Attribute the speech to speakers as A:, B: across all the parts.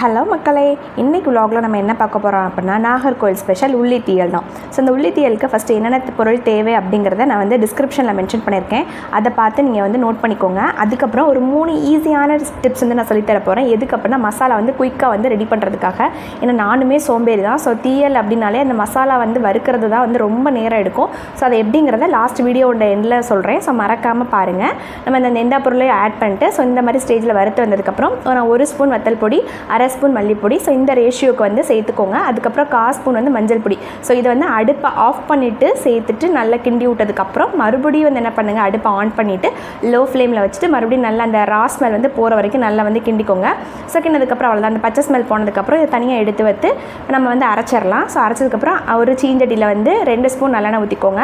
A: Hello மக்களே இன்றைக்கி விலாகில் நம்ம என்ன பார்க்க போகிறோம் அப்படின்னா நாகர்கோவில் ஸ்பெஷல் உள்ளி தான். ஸோ இந்த உள்ளி தீயலுக்கு ஃபஸ்ட்டு என்னென்ன பொருள் தேவை அப்படிங்கிறத நான் வந்து டிஸ்கிரிப்ஷனில் மென்ஷன் பண்ணியிருக்கேன். அதை பார்த்து நீங்கள் வந்து நோட் பண்ணிக்கோங்க. அதுக்கப்புறம் ஒரு மூணு ஈஸியான டிப்ஸ் வந்து நான் சொல்லித்தர போகிறேன் எதுக்கு அப்படின்னா மசாலா வந்து குயிக்காக வந்து ரெடி பண்ணுறதுக்காக ஏன்னா நானுமே சோம்பேறி தான். ஸோ தீயல் அப்படின்னாலே அந்த மசாலா வந்து வறுக்கிறது தான் வந்து ரொம்ப நேரம் எடுக்கும். ஸோ அது எப்படிங்கிறத லாஸ்ட் வீடியோட எண்டில் சொல்கிறேன் ஸோ மறக்காமல் பாருங்கள் நம்ம இந்த நெண்டா பொருளையும் ஆட் பண்ணிட்டு ஸோ இந்த மாதிரி ஸ்டேஜில் வறுத்து வந்ததுக்கப்புறம் நான் ஒரு ஸ்பூன் வத்தல் பொடி அரை ஸ்பூன் மல்லிப்பொடி. ஸோ இந்த ரேஷியோக்கு வந்து சேர்த்துக்கோங்க. அதுக்கப்புறம் கால் ஸ்பூன் வந்து மஞ்சள் பொடி. ஸோ இதை வந்து அடுப்பை ஆஃப் பண்ணிவிட்டு சேர்த்துட்டு நல்லா கிண்டி விட்டதுக்கப்புறம் மறுபடியும் வந்து என்ன பண்ணுங்கள் அடுப்பை ஆன் பண்ணிவிட்டு லோ ஃப்ளேமில் வச்சுட்டு மறுபடியும் நல்லா அந்த ரா ஸ்மெல் வந்து போகிற வரைக்கும் நல்லா வந்து கிண்டிக்கோங்க. ஸோ கிண்டதுக்கப்புறம் அவ்வளோதான் அந்த பச்சை ஸ்மெல் போனதுக்கப்புறம் இதை தனியாக எடுத்து வைத்து நம்ம வந்து அரைச்சிடலாம். ஸோ அரைச்சதுக்கப்புறம் ஒரு சீஞ்சட்டியில் வந்து ரெண்டு ஸ்பூன் நல்லெண்ணெய் ஊற்றிக்கோங்க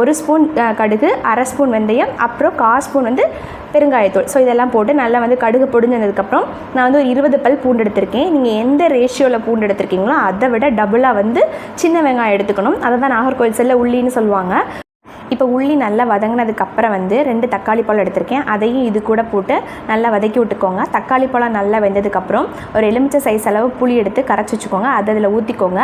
A: ஒரு ஸ்பூன் கடுகு அரை ஸ்பூன் வெந்தயம் அப்புறம் கா ஸ்பூன் வந்து பெருங்காயத்தூள். ஸோ இதெல்லாம் போட்டு நல்லா வந்து கடுகு பொடிஞ்சதுக்கப்புறம் நான் வந்து ஒரு இருபது பல் பூண்டு எடுத்திருக்கேன். நீங்கள் எந்த ரேஷியோவில் பூண்டு எடுத்திருக்கீங்களோ அதை விட டபுளாக வந்து சின்ன வெங்காயம் எடுத்துக்கணும். அதை தான் நாகர்கோவில் செல்ல உள்ளின்னு சொல்லுவாங்க. இப்போ உள்ளி நல்லா வதங்கினதுக்கப்புறம் வந்து ரெண்டு தக்காளி பழம் எடுத்திருக்கேன். அதையும் இது கூட போட்டு நல்லா வதக்கி விட்டுக்கோங்க. தக்காளி பழம் நல்லா வெந்ததுக்கப்புறம் ஒரு எலுமிச்சை சைஸ் அளவு புளி எடுத்து கரைச்சி வச்சுக்கோங்க. அதை அதில் ஊற்றிக்கோங்க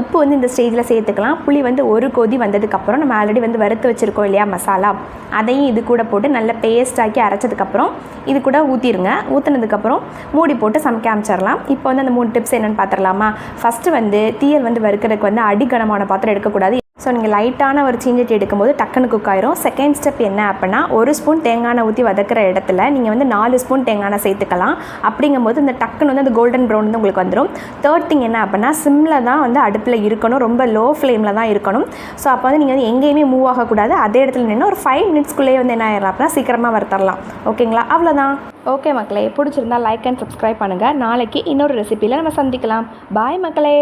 A: உப்பு வந்து இந்த ஸ்டேஜில் சேர்த்துக்கலாம். புளி வந்து ஒரு கொதி வந்ததுக்கப்புறம் நம்ம ஆல்ரெடி வந்து வறுத்து வச்சுருக்கோம் இல்லையா மசாலா. அதையும் இது கூட போட்டு நல்லா பேஸ்டாக்கி அரைச்சதுக்கப்புறம் இது கூட ஊற்றிடுங்க ஊற்றினதுக்கப்புறம் மூடி போட்டு சமைக்க ஆரம்பிச்சிடலாம். இப்போ வந்து அந்த மூணு டிப்ஸ் என்னென்னு பார்த்துடலாமா? ஃபஸ்ட்டு வந்து தீயல் வந்து வறுக்கிறதுக்கு வந்து அடிக்கனமான பாத்திரம் எடுக்கக்கூடாது. ஸோ நீங்கள் லைட்டான ஒரு சீஞ்சட்டி எடுக்கும்போது டக்குன்னு குக் ஆயிரும். செகண்ட் ஸ்டெப் என்ன அப்படின்னா ஒரு ஸ்பூன் தேங்காய் ஊற்றி வதக்கிற இடத்துல நீங்கள் வந்து நாலு ஸ்பூன் தேங்காய் சேர்த்துக்கலாம். அப்படிங்கும்போது இந்த டக்குன்னு வந்து அந்த கோல்டன் ப்ரௌன் வந்து உங்களுக்கு வந்துடும் தேர்ட் திங் என்ன அப்படின்னா சிம்மில் தான் வந்து அடுப்பில் இருக்கணும். ரொம்ப லோ ஃப்ளேமில் தான் இருக்கணும். ஸோ அப்போ வந்து நீங்கள் வந்து எங்கேயுமே மூவ் ஆகக்கூடாது. அதே இடத்துல நின்று ஒரு ஃபைவ் மினிட்ஸ்க்குள்ளேயே வந்து என்ன ஆயிடலாம் அப்படின்னா சீக்கிரமாக வறுத்தரலாம். ஓகேங்களா அவ்வளோதான் ஓகே மக்களே பிடிச்சிருந்தா லைக் அண்ட் சப்ஸ்கிரைப் பண்ணுங்கள் நாளைக்கு இன்னொரு ரெசிபியில் நம்ம சந்திக்கலாம். பாய் மக்களே.